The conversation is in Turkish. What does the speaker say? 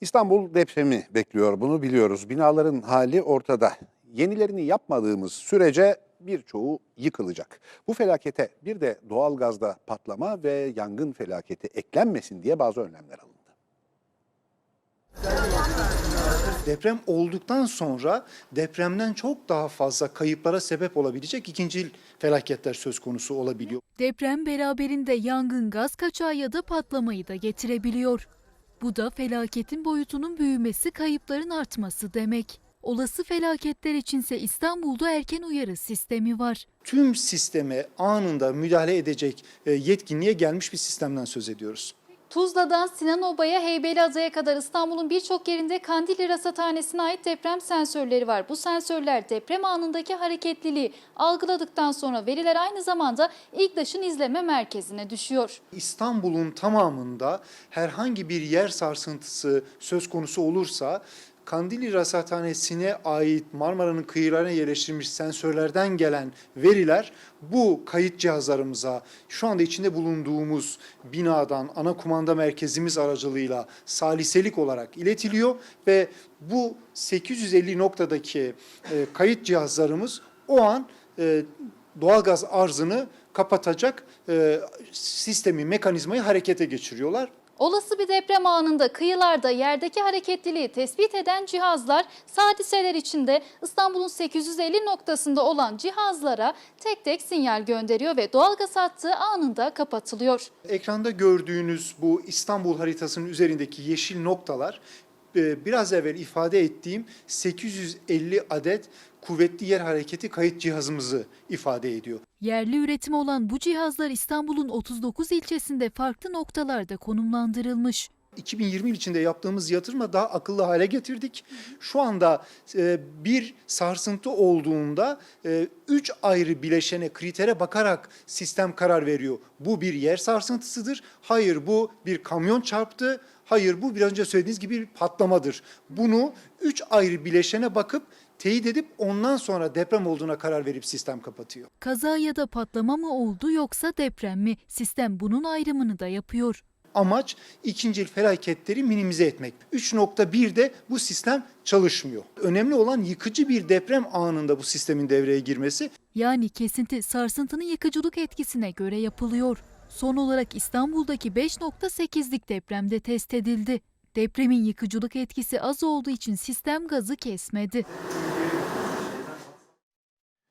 İstanbul depremi bekliyor bunu biliyoruz. Binaların hali ortada. Yenilerini yapmadığımız sürece birçoğu yıkılacak. Bu felakete bir de doğalgazda patlama ve yangın felaketi eklenmesin diye bazı önlemler alındı. Deprem olduktan sonra depremden çok daha fazla kayıplara sebep olabilecek ikincil felaketler söz konusu olabiliyor. Deprem beraberinde yangın, gaz kaçağı ya da patlamayı da getirebiliyor. Bu da felaketin boyutunun büyümesi, kayıpların artması demek. Olası felaketler içinse İstanbul'da erken uyarı sistemi var. Tüm sisteme anında müdahale edecek e, yetkinliğe gelmiş bir sistemden söz ediyoruz. Tuzla'dan Sinan Oba'ya Heybeliada'ya kadar İstanbul'un birçok yerinde Kandilli Rasathanesi'ne ait deprem sensörleri var. Bu sensörler deprem anındaki hareketliliği algıladıktan sonra veriler aynı zamanda İGDAŞ'ın izleme merkezine düşüyor. İstanbul'un tamamında herhangi bir yer sarsıntısı söz konusu olursa Kandilli Rasathanesi'ne ait Marmara'nın kıyılarına yerleştirilmiş sensörlerden gelen veriler bu kayıt cihazlarımıza şu anda içinde bulunduğumuz binadan ana kumanda merkezimiz aracılığıyla saliselik olarak iletiliyor ve bu 850 noktadaki e, kayıt cihazlarımız o an e, doğalgaz arzını kapatacak e, sistemi, mekanizmayı harekete geçiriyorlar. Olası bir deprem anında kıyılarda yerdeki hareketliliği tespit eden cihazlar sadiseler içinde İstanbul'un 850 noktasında olan cihazlara tek tek sinyal gönderiyor ve doğalgaz hattı anında kapatılıyor. Ekranda gördüğünüz bu İstanbul haritasının üzerindeki yeşil noktalar biraz evvel ifade ettiğim 850 adet kuvvetli yer hareketi kayıt cihazımızı ifade ediyor. Yerli üretim olan bu cihazlar İstanbul'un 39 ilçesinde farklı noktalarda konumlandırılmış. 2020 yıl içinde yaptığımız yatırımla daha akıllı hale getirdik. Şu anda e, bir sarsıntı olduğunda e, üç ayrı bileşene, kritere bakarak sistem karar veriyor. Bu bir yer sarsıntısıdır. Hayır bu bir kamyon çarptı. Hayır bu biraz önce söylediğiniz gibi bir patlamadır. Bunu üç ayrı bileşene bakıp teyit edip ondan sonra deprem olduğuna karar verip sistem kapatıyor. Kaza ya da patlama mı oldu yoksa deprem mi? Sistem bunun ayrımını da yapıyor. Amaç ikincil felaketleri minimize etmek. 3.1'de bu sistem çalışmıyor. Önemli olan yıkıcı bir deprem anında bu sistemin devreye girmesi. Yani kesinti sarsıntının yıkıcılık etkisine göre yapılıyor. Son olarak İstanbul'daki 5.8'lik depremde test edildi. Depremin yıkıcılık etkisi az olduğu için sistem gazı kesmedi.